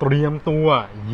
เตรียมตัว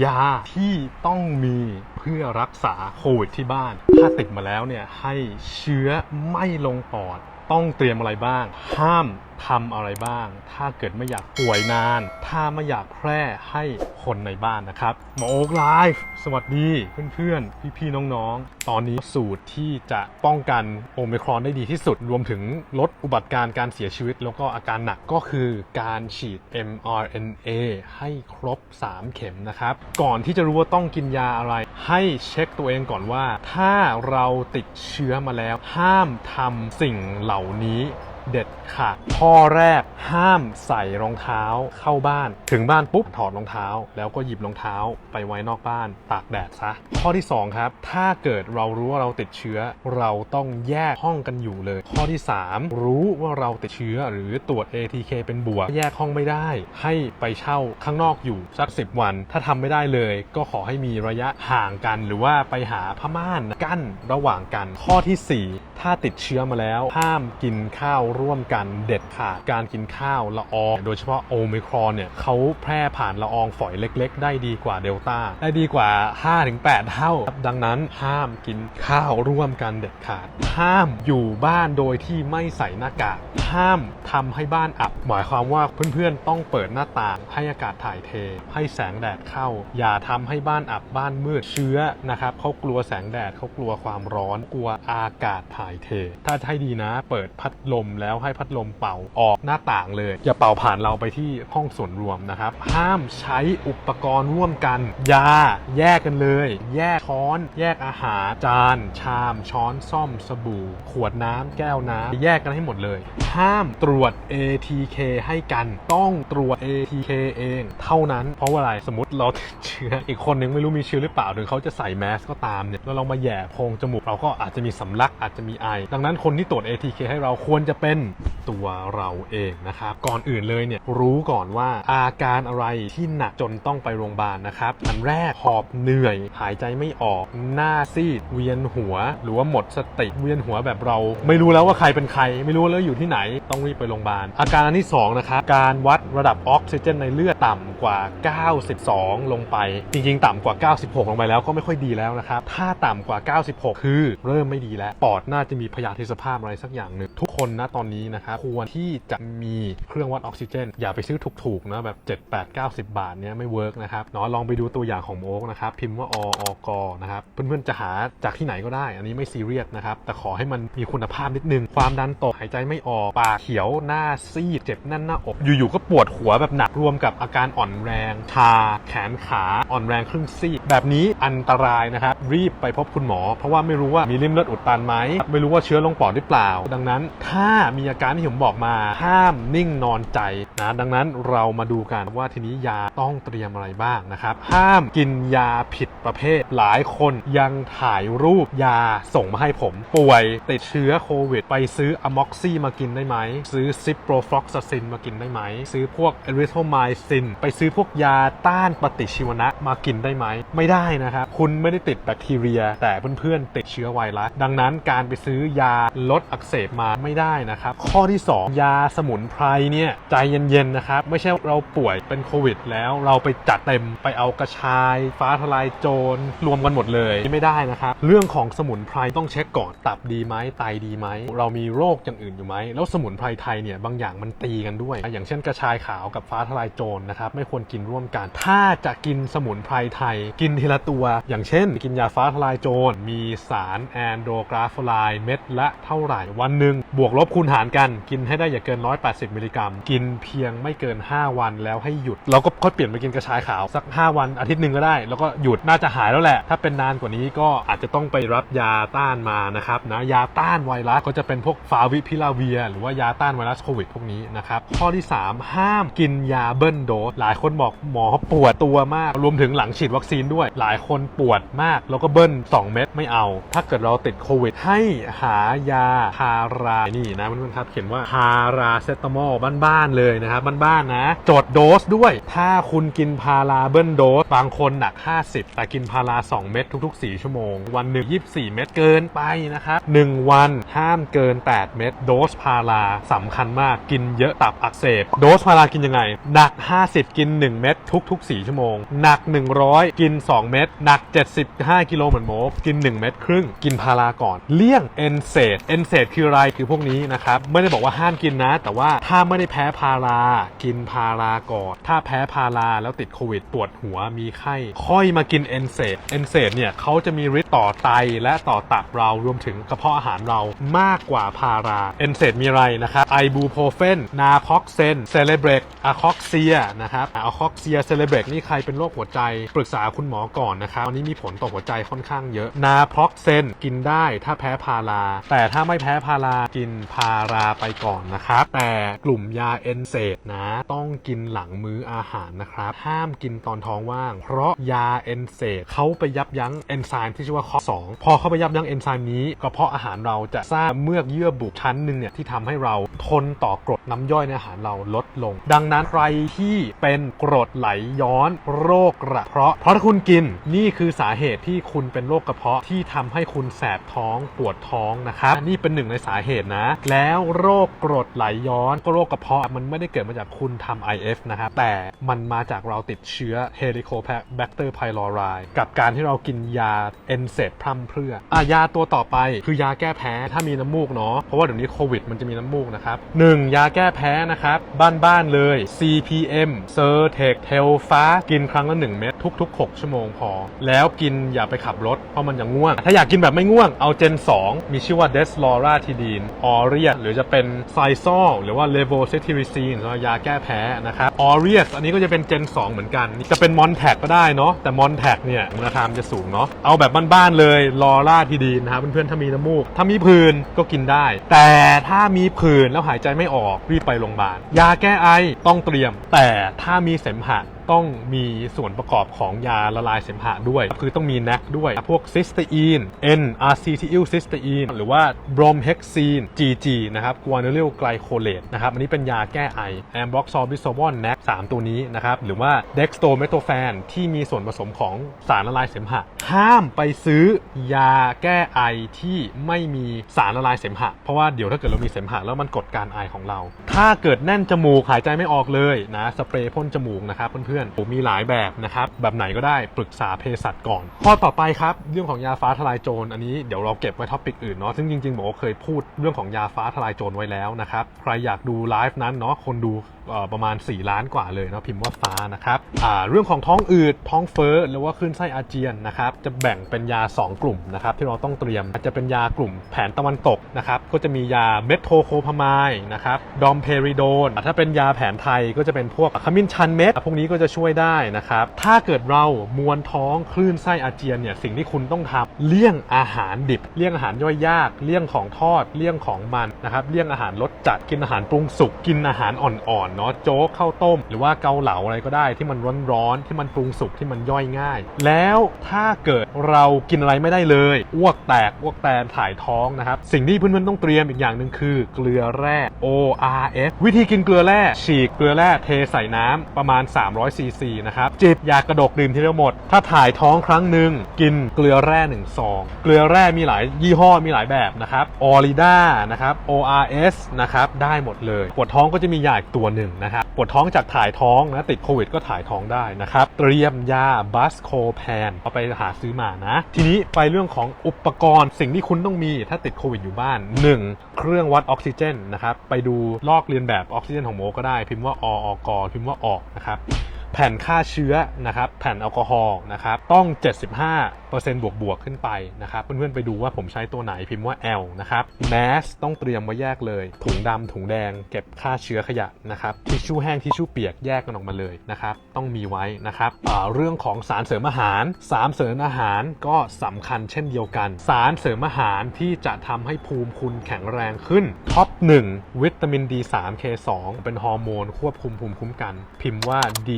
ยาที่ต้องมีเพื่อรักษาโควิดที่บ้าน ถ้าติดมาแล้วเนี่ยให้เชื้อไม่ลงปอด ต้องเตรียมอะไรบ้าง ห้าม ทำอะไรบ้าง ถ้าเกิดไม่อยากป่วยนาน ถ้าไม่อยากแพร่ให้คนในบ้านนะครับหมอโอ๊กไลฟ์สวัสดีเพื่อนๆ พี่ๆ น้องๆ ตอนนี้สูตรที่จะป้องกันโอมิครอนได้ดีที่สุด รวมถึงลดอุบัติการณ์การเสียชีวิต แล้วก็อาการหนักก็คือการฉีด mRNA ให้ครบ 3 เข็มนะครับ ก่อนที่จะรู้ว่าต้องกินยาอะไร ให้เช็คตัวเองก่อนว่า ถ้าเราติดเชื้อมาแล้ว ห้ามทำสิ่งเหล่านี้ เด็ดขาดข้อแรกห้ามใส่รองเท้าเข้าบ้าน ถึงบ้านปุ๊บถอดรองเท้า แล้วก็หยิบรองเท้าไปไว้นอกบ้านตากแดดซะ ข้อที่ 2 ครับ ถ้าเกิดเรารู้ว่าเราติดเชื้อ เราต้องแยกห้องกันอยู่เลย ข้อที่ 3 รู้ว่าเราติดเชื้อหรือตรวจ ATK เป็นบวก แยกห้องไม่ได้ ให้ไปเช่าข้างนอกอยู่สัก 10 วัน ถ้าทำไม่ได้เลย ก็ขอให้มีระยะห่างกัน หรือว่าไปหาผ้าม่านกั้นระหว่างกัน ข้อทีสี่4 ถ้าติดเชื้อมาแล้วห้ามกินข้าวร่วมกันเด็ดขาดการกินข้าวละออง โดยเฉพาะโอมิครอนเนี่ยเขาแพร่ผ่านละอองฝอยเล็ก ๆ ได้ดีกว่าเดลต้าได้ดีกว่า 5-8 เท่า ดังนั้นห้ามกินข้าวร่วมกันเด็ดขาด ห้ามอยู่บ้านโดยที่ไม่ใส่หน้ากากห้ามทำให้บ้านอับ หมายความว่าเพื่อนๆต้องเปิดหน้าต่าง ให้อากาศถ่ายเท ให้แสงแดดเข้า อย่าทำให้บ้านอับบ้านมืดเชื้อนะครับเขากลัวแสงแดดเขากลัวความร้อนกลัวอากาศถ่ายเท ถ้าให้ดีนะ เปิดพัดลมแล้วให้พัดลมเป่าออกหน้าต่างเลย อย่าเป่าผ่านเราไปที่ห้องส่วนรวมนะครับ ห้ามใช้อุปกรณ์ร่วมกัน ยา แยกกันเลย แยกช้อน แยกอาหาร จาน ชาม ช้อนซ่อม สบู่ ขวดน้ำแก้วน้ำแยกกันให้หมดเลย ห้ามตรวจ ATK ให้กันต้องตรวจ ATK เอง เท่านั้น เพราะว่าอะไรสมมติเราติดเชื้อ อีกคนนึงไม่รู้มีเชื้อหรือเปล่าหรือเขาจะใส่แมสก็ตามเนี่ยแล้วเรามาแย่โพรงจมูกเราก็อาจจะมีสำลักอาจจะมีไอ ดังนั้นคนที่ตรวจ ATK ให้เราควรจะเป็นตัวเราเองนะครับ ก่อนอื่นเลยเนี่ยรู้ก่อนว่าอาการอะไรที่หนักจนต้องไปโรงพยาบาลนะครับ อันแรกหอบเหนื่อย หายใจไม่ออก หน้าซีด เวียนหัว หรือว่าหมดสติ เวียนหัวแบบเรา ไม่รู้แล้วว่าใครเป็นใคร ไม่รู้แล้วอยู่ที่ไหน ต้องรีบไปโรงพยาบาล อาการอันที่สองนะครับ การวัดระดับออกซิเจนในเลือดต่ำกว่า 92 ลงไป จริงๆ ต่ำกว่า 96 ลงไปแล้วก็ไม่ค่อยดีแล้วนะครับ ถ้าต่ำกว่า 96 คือเริ่มไม่ดีแล้ว ปอดน่าจะมีพยาธิสภาพอะไรสักอย่างหนึ่งทุกคนนะตอนนี้นะครับควรที่จะมีเครื่องวัดออกซิเจน อย่าไปซื้อถูกๆนะแบบ 7 8 90 บาทเนี้ยไม่เวิร์กนะครับเนาะลองไปดูตัวอย่างของโอ๊กนะครับพิมพ์ว่าออกนะครับเพื่อนๆจะหาจากที่ไหนก็ได้ อันนี้ไม่ซีเรียสนะครับแต่ขอให้มันมีคุณภาพนิดนึง ความดันตกหายใจไม่ออกปากเขียวหน้าซีดเจ็บแน่นหน้าอกอยู่ๆก็ปวดหัวแบบหนักรวมกับอาการอ่อนแรงชาแขนขาอ่อนแรงครึ่งซีกแบบนี้อันตรายนะครับรีบไปพบคุณหมอ เพราะว่าไม่รู้ว่ามีริ่มเลือดอุดตันไหมไม่รู้ว่าเชื้อลงปอดหรือเปล่า ดังนั้นถ้ามีอาการที่ผมบอกมาห้ามนิ่งนอนใจนะดังนั้นเรามาดูกันว่าทีนี้ยาต้องเตรียมอะไรบ้างนะครับ ห้ามกินยาผิดประเภท หลายคนยังถ่ายรูปยาส่งมาให้ผม ป่วยติดเชื้อโควิด ไปซื้ออะม็อกซี่มากินได้ไหม ซื้อซิปโปรฟลอกซาซินมากินได้ไหม ซื้อพวกเอริโทไมซินไปซื้อพวกยาต้านปฏิชีวนะมากินได้ไหม ไม่ได้นะครับ คุณไม่ได้ติดแบคทีเรีย แต่เพื่อนๆติดเชื้อไวรัสดังนั้นการไปซื้อยาลดอักเสบมาไม่ได้นะครับข้อที่ 2 ยาสมุนไพรเนี่ยใจเย็นๆนะครับ ไม่ใช่เราป่วยเป็นโควิด แล้วเราไปจัดเต็มไปเอากระชาย ฟ้าทลายโจรรวมกันหมดเลยไม่ได้นะครับเรื่องของสมุนไพรต้องเช็คก่อนตับดีไหมไตดีไหมเรามีโรคอย่างอื่นอยู่ไหมแล้วสมุนไพรไทยเนี่ยบางอย่างมันตีกันด้วย อย่างเช่นกระชายขาวกับฟ้าทลายโจรนะครับไม่ควรกินร่วมกัน ถ้าจะกินสมุนไพรไทย กินทีละตัว อย่างเช่น กินยาฟ้าทลายโจรมีสารแอนโดกราฟไลเม็ดละเท่าไหร่วันหนึ่งบวกลบคูณหารกันกินให้ได้อย่าเกิน 180 มิลลิกรัม กินเพียงไม่เกิน 5 วันแล้วให้หยุด เราก็ค่อยเปลี่ยนไปกินกระชายขาวสัก 5 วันอาทิตย์หนึ่งก็ได้ แล้วก็หยุดน่าจะหายแล้วแหละ ถ้าเป็นนานกว่านี้ก็อาจจะต้องไปรับยาต้านมานะครับนะยาต้านไวรัสก็จะเป็นพวกฟาวิพิลาเวีย หรือว่ายาต้านไวรัสโควิดพวกนี้นะครับข้อที่ 3 ห้ามกินยาเบิ้ลโดสหลายคนบอกหมอปวดตัวมาก รวมถึงหลังฉีดวัคซีนด้วย หลายคนปวดมาก แล้วก็เบิ้ล2 เม็ดไม่เอา ถ้าเกิดเราติดโควิด ให้หายาพารานี่นะเพื่อนๆครับ เขียนว่าพาราเซตามอลบ้านๆเลยนะครับบ้านๆนะจดโดสด้วย ถ้าคุณกินพาราเบิลโดส บางคนหนัก 50 แต่กินพารา 2 เม็ดทุก ๆ 4 ชั่วโมง วันหนึ่ง24 เม็ดเกินไปนะครับ1วันห้ามเกิน 8 เม็ดโดสพาราสำคัญมากกินเยอะตับอักเสบ โดสพารากินยังไง หนัก 50 กิน 1 เม็ดทุก ๆ 4 ชั่วโมง หนัก 100 กิน 2 เม็ดหนัก 75 กิโลเหมือนโมกิน 1 เม็ดครึ่ง กินพาราก่อน เลี่ยงเอนเซดเอนเซดคืออะไรคือพวกนี้นะครับไม่ได้บอกว่าห้ามกินนะ แต่ว่าถ้าไม่ได้แพ้พารา กินพาราก่อนถ้าแพ้พาราแล้วติดโควิดปวดหัวมีไข้ค่อยมากินเอนเซดเอนเซดเนี่ยเขาจะมีฤทธิ์ต่อไตและต่อตับเรารวมถึงกระเพาะอาหารเรามากกว่าพาราเอนเซดมีอะไรนะครับไอบูโพเฟนนาคอกเซนเซเลเบรกอะคอกเซียนะครับอะคอกเซียเซเลเบรกนี่ใครเป็นโรคหัวใจ ปรึกษาคุณหมอก่อนนะครับอันนี้มีผลต่อหัวใจค่อนข้างเยอะนาพอกเซนกินได้ถ้าแพ้พารา แต่ถ้าไม่แพ้พารากินพาราไปก่อนนะครับ แต่กลุ่มยาเอนเซดนะ ต้องกินหลังมื้ออาหารนะครับ ห้ามกินตอนท้องว่าง เพราะยาเอนเซดเขาไปยับยั้งเอนไซม์ที่ชื่อว่าคอ2พอเขาไปยับยั้งเอนไซม์นี้กระเพาะอาหารเราจะสร้างเมือกเยื่อบุชั้นหนึ่งเนี่ยที่ทำให้เราทนต่อกรดน้ำย่อยในอาหารเราลดลง ดังนั้นใครที่เป็นกรดไหลย้อนโรคกระเพาะ เพราะถ้าคุณกินนี่คือสาเหตุที่คุณเป็นโรคกระเพาะที่ทำให้คุณแสบท้องปวดท้องนะครับนี่เป็นหนึ่งในสาเหตุนะแล้แล้วโรคกรดไหลย้อนก็โรคกระเพาะมันไม่ได้เกิดมาจากคุณทำ IF นะครับแต่มันมาจากเราติดเชื้อ Helicobacter pylori กับการที่เรากินยาเอนเซดพร่ำเพรื่ออะยาตัวต่อไปคือยาแก้แพ้ถ้ามีน้ำมูกเนาะเพราะว่าเดี๋ยวนี้โควิดมันจะมีน้ำมูกนะครับ 1. ยาแก้แพ้นะครับ บ้านๆเลย CPM c e r t e c t e l f a กินครั้งละ 1 เม็ดทุก ๆ 6 ชั่วโมงพอ แล้วกินอย่าไปขับรถ เพราะมันจะง่วง ถ้าอยากกินแบบไม่ง่วงเอาเจน 2 มีชื่อว่า Desloratadine a u r e u s หรือจะเป็น s i s o l หรือว่า Levocetirizine สำหรับยาแก้แพ้นะครับ a u r e u s อันนี้ก็จะเป็นเจน 2 เหมือนกัน จะเป็น Montag ก็ได้เนาะแต่ Montag เนี่ยมูลค่ามันจะสูงเนาะเอาแบบบ้านๆเลยลอร่าทีดีนะครับเพื่อนๆถ้ามีน้ำมูก ถ้ามีผื่นก็กินได้ แต่ถ้ามีผื่นแล้วหายใจไม่ออกรีบไปโรงพยาบาลยาแก้ไอต้องเตรียม แต่ถ้ามีเสมหะ ต้องมีส่วนประกอบของยาละลายเสมหะด้วย คือต้องมีแนกด้วย พวกซิสเตอีน N a c e t y l c y s t e i n หรือว่าบรอมเฮกซีน GG นะครับกวานูริลไกลโคเลตนะครับ อันนี้เป็นยาแก้ไอแอมบล็อกซอบิโซวอนแนก3ตัวนี้นะครับ หรือว่าเด็กสโตเมโทแฟนที่มีส่วนผสมของสารละลายเสมหะ ห้ามไปซื้อยาแก้ไอที่ไม่มีสารละลายเสมหะ เพราะว่าเดี๋ยวถ้าเกิดเรามีเสมหะแล้วมันกดการไอของเรา ถ้าเกิดแน่นจมูกหายใจไม่ออกเลยนะ สเปรย์พ่นจมูกนะครับเพื่อนๆผมมีหลายแบบนะครับ แบบไหนก็ได้ปรึกษาเภสัชก่อน ข้อต่อไปครับ เรื่องของยาฟ้าทลายโจรอันนี้เดี๋ยวเราเก็บไว้ท็อปิกอื่นเนาะซึ่งจริงๆหมก็เคยพูดเรื่องของยาฟ้าทลายโจรไว้แล้วนะครับใครอยากดูไลฟ์นั้นเนาะคนดูประมาณ 4 ล้านกว่าเลยเนาะพิมพ์ว่าฟ้านะครับเรื่องของท้องอืดท้องเฟ้อหรือว่าคลื่นไส้อาเจียนนะครับจะแบ่งเป็นยา 2 กลุ่มนะครับที่เราต้องเตรียมจะเป็นยากลุ่มแผนตะวันตกนะครับก็จะมียาเมทโทโคพามายนะครับดอมเพริโดน ถ้าเป็นยาแผนไทยก็จะเป็นพวกขมิ้นชันเม็ดพวกนี้ก็จะช่วยได้นะครับถ้าเกิดเรามวนท้องคลื่นไส้อาเจียนเนี่ยสิ่งที่คุณต้องทำเลี่ยงอาหารดิบ เลี่ยงอาหารย่อยยาก เลี่ยงของทอดเลี่ยงของมันนะครับเลี่ยงอาหารรสจัดกินอาหารปรุงสุกกินอาหารอ่อนเนาะโจ๊กข้าวต้ม หรือว่าเกาเหลาอะไรก็ได้ที่มันร้อนๆที่มันปรุงสุกที่มันย่อยง่าย แล้วถ้าเกิดเรากินอะไรไม่ได้เลยอ้วกแตกอ้วกแตนถ่ายท้องนะครับสิ่งที่เพื่อนๆต้องเตรียมอีกอย่างหนึ่งคือเกลือแร่ ORS วิธีกินเกลือแร่ฉีกเกลือแร่เทใส่น้ำประมาณ 300ซีซีนะครับจิบยากระดกดื่มทีเดียวหมด ถ้าถ่ายท้องครั้งหนึ่งกินเกลือแร่หนึ่งซองเกลือแร่มีหลายยี่ห้อมีหลายแบบนะครับออริด้านะครับ ORS นะครับได้หมดเลยปวดท้องก็จะมียาอีกตัวหนึ่งนะครับปวดท้องจากถ่ายท้องนะติดโควิดก็ถ่ายท้องได้นะครับ เตรียมยาบัสโคแพนเอาไปหาซื้อมานะ ทีนี้ไปเรื่องของอุปกรณ์สิ่งที่คุณต้องมีถ้าติดโควิดอยู่บ้าน 1. เครื่องวัดออกซิเจนนะครับไปดูลอกเรียนแบบออกซิเจนของโมก็ได้ พิมพ์ว่าออกพิมพ์ว่าออกนะครับแผ่นฆ่าเชื้อนะครับแผ่นแอลกอฮอล์นะครับต้อง 75 บวกบวกๆขึ้นไปนะครับเพื่อนๆไปดูว่าผมใช้ตัวไหนพิมพ์ว่า L นะครับแมสต้องเตรียมไว้แยกเลย ถุงดำถุงแดง เก็บฆ่าเชื้อขยะนะครับทิชชู่แห้งทิชชู่เปียกแยกกันออกมาเลยนะครับต้องมีไว้นะครับเรื่องของสารเสริมอาหารสารเสริมอาหารก็สำคัญเช่นเดียวกัน สารเสริมอาหารที่จะทำให้ภูมิคุณแข็งแรงขึ้นท็อป1วิตามิน D3 K2 เป็นฮอร์โมนควบคุมภูมิคุ้มกัน พิมพ์ว่า D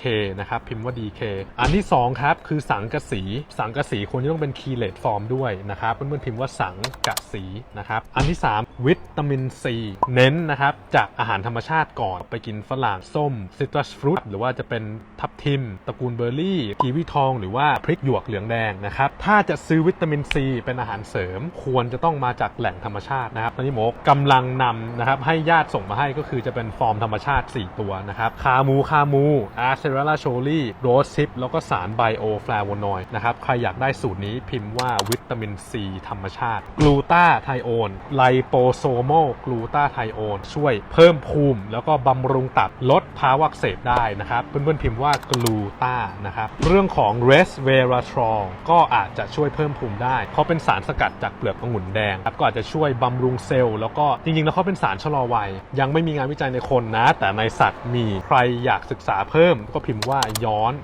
K นะครับ พิมพ์ว่า DK อันที่ 2 ครับ คือสังกะสี สังกะสีควรจะต้องเป็นคีเลตฟอร์มด้วยนะครับเพื่อนๆพิมพ์ว่าสังกะสีนะครับ อันที่ 3 วิตามินซีเน้นนะครับ จากอาหารธรรมชาติก่อนไปกินฝรั่งส้มซิตรัสฟรุตหรือว่าจะเป็นทับทิม ตระกูลเบอร์รี่กีวีทอง หรือว่าพริกหยวกเหลืองแดงนะครับ ถ้าจะซื้อวิตามินซีเป็นอาหารเสริม ควรจะต้องมาจากแหล่งธรรมชาตินะครับตอนนี้หมอกำลังนำนะครับให้ญาติส่งมาให้ก็คือจะเป็นฟอร์มธรรมชาติ 4 ตัวนะครับคามูคามูอาร์เซราลาโชลีโรสซิปแล้วก็สารไบโอฟลาโวนอยด์นะครับใครอยากได้สูตรนี้พิมพ์ว่าวิตามินซีธรรมชาติกลูตาไทโอนไลโปโซโมกลูตาไทโอนช่วยเพิ่มภูมิ แล้วก็บำรุงตับลดภาวะเสบได้นะครับ เพื่อนๆพิมพ์ว่ากลูตานะครับ เรื่องของเรสเวราทรอลก็อาจจะช่วยเพิ่มภูมิได้ เพราะเป็นสารสกัดจากเปลือกองุ่นแดงครับก็อาจจะช่วยบำรุงเซลล์แล้วก็จริงๆ แล้วเขาเป็นสารชะลอวัย ยังไม่มีงานวิจัยในคนนะ แต่ในสัตว์มีใครอยากศึกษาเพิ่ม ก็พิมพ์ว่าย้อน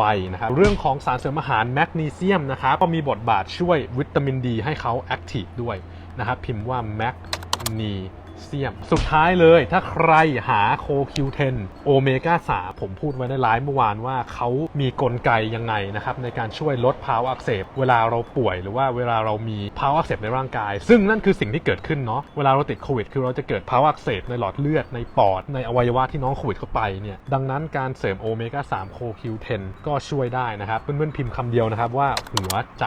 วัยนะครับเรื่องของสารเสริมอาหารแมกนีเซียมนะครับก็มีบทบาทช่วยวิตามินดีให้เขาแอคทีฟด้วย นะครับพิมพ์ว่าแมกนี เซียม สุดท้ายเลยถ้าใครหาโคคิวเทนโอเมก้า3ผมพูดไว้ในไลฟ์เมื่อวานว่าเขามีกลไกยังไงนะครับในการช่วยลดภาวะอักเสบ เวลาเราป่วยหรือว่าเวลาเรามีภาวะอักเสบในร่างกาย ซึ่งนั่นคือสิ่งที่เกิดขึ้นเนาะเวลาเราติดโควิด คือเราจะเกิดภาวะอักเสบในหลอดเลือดในปอดในอวัยวะที่น้องโควิดเข้าไปเนี่ยดังนั้นการเสริมโอเมก้า3โคคิวเทนก็ช่วยได้นะครับเพื่อนๆพิมพ์คำเดียวนะครับว่าหัวใจ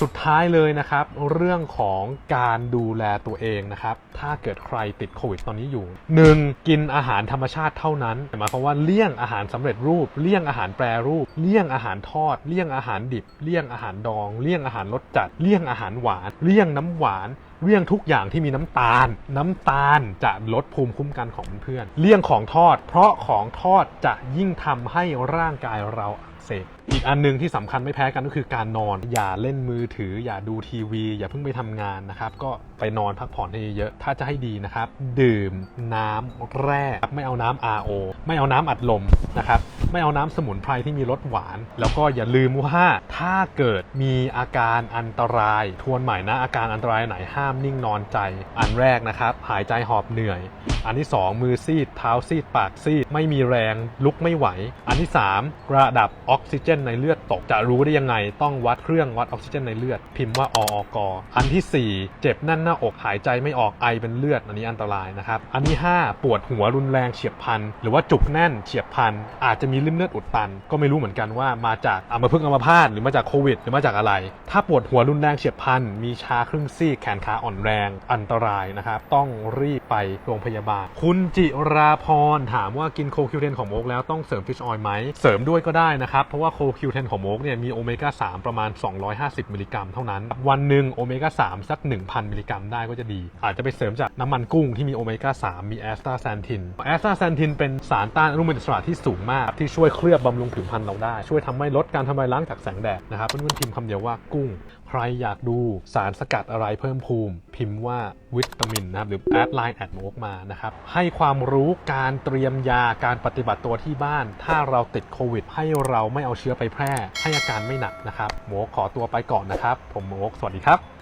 สุดท้ายเลยนะครับเรื่องของการดูแลตัวเองนะครับถ้าเกิดใครติดโควิดตอนนี้อยู่ 1. กินอาหารธรรมชาติเท่านั้นหมายความว่าเลี่ยงอาหารสำเร็จรูป เลี่ยงอาหารแปรรูป เลี่ยงอาหารทอด เลี่ยงอาหารดิบ เลี่ยงอาหารดอง เลี่ยงอาหารรสจัด เลี่ยงอาหารหวาน เลี่ยงน้ำหวาน เลี่ยงทุกอย่างที่มีน้ำตาล น้ำตาลจะลดภูมิคุ้มกันของเพื่อน เลี่ยงของทอด เพราะของทอดจะยิ่งทำให้ร่างกายเรา เสบอีกอันหนึงที่สำคัญไม่แพ้กันก็คือการนอน อย่าเล่นมือถือ อย่าดูทีวี อย่าเพิ่งไปทำงานนะครับ ก็ไปนอนพักผ่อนให้เยอะ ถ้าจะให้ดีนะครับ ดื่มน้ำแร่ไม่เอาน้ำ RO ไม่เอาน้ำอัดลมนะครับ ไม่เอาน้ำสมุนไพรที่มีรสหวาน แล้วก็อย่าลืมว่าถ้าเกิดมีอาการอันตราย ทวนใหม่นะอาการอันตรายไหนห้ามนิ่งนอนใจ อันแรกนะครับ หายใจหอบเหนื่อย อันที่ 2 มือซีด เท้าซีด ปากซีด ไม่มีแรงลุกไม่ไหว อันที่ 3 ระดับออกซิเจนในเลือดตกจะรู้ได้ยังไง ต้องวัดเครื่องวัดออกซิเจนในเลือด พิมพ์ว่าออกอันทีสี่4 เจ็บแน่นหน้าอกหายใจไม่ออกไอเป็นเลือดอันนี้อันตรายนะครับอันที่ 5 ปวดหัวรุนแรงเฉียบพลันหรือว่าจุกแน่นเฉียบพลันอาจจะมีริ่มเลือดอุดตัน ก็ไม่รู้เหมือนกันว่ามาจากอัมพฤกษ์อัมพาตหรือมาจากโควิด หรือมาจากอะไร ถ้าปวดหัวรุนแรงเฉียบพลัน มีชาครึ่งซีกแขนขาอ่อนแรงอันตรายนะครับ ต้องรีบไปโรงพยาบาล คุณจิราพรถามว่ากินโคคิวเทนของโมกแล้วต้องเสริมฟิชออยล์ไหม เสริมด้วยก็ได้นะครับ เพราะว่าโคคิวเทนของโมกเนี่ยมีโอเมก้า3ประมาณ 250 มิลลิกรัมเท่านั้น วันหนึ่งโอเมก้า3สัก 1,000 มิลลิกรัมได้ก็จะดี อาจจะไปเสริมจากน้ำมันกุ้งที่มีโอเมก้า3มีแอสตาแซนทินแอสตาแซนทินเป็นสารต้านอนุมูลอิสระที่สูงมากที่ช่วยเคลือบบำรุงผิวพรรณเราได้ ช่วยทำให้ลดการทำลายล้างจากแสงแดดนะครับเพื่อนๆพิมพ์คำเดียวว่ากุ้ง ใครอยากดูสารสกัดอะไรเพิ่มภูมิ พิมพ์ว่าวิตามินนะครับหรือแอดไลน์แอดโมกมานะครับให้ความรู้การเตรียมยาการปฏิบัติตัวที่บ้าน ถ้าเราติดโควิด ให้เราไม่เอาเชื้อไปแพร่ ให้อาการไม่หนักนะครับโมกขอตัวไปก่อนนะครับ ผมโมกสวัสดีครับ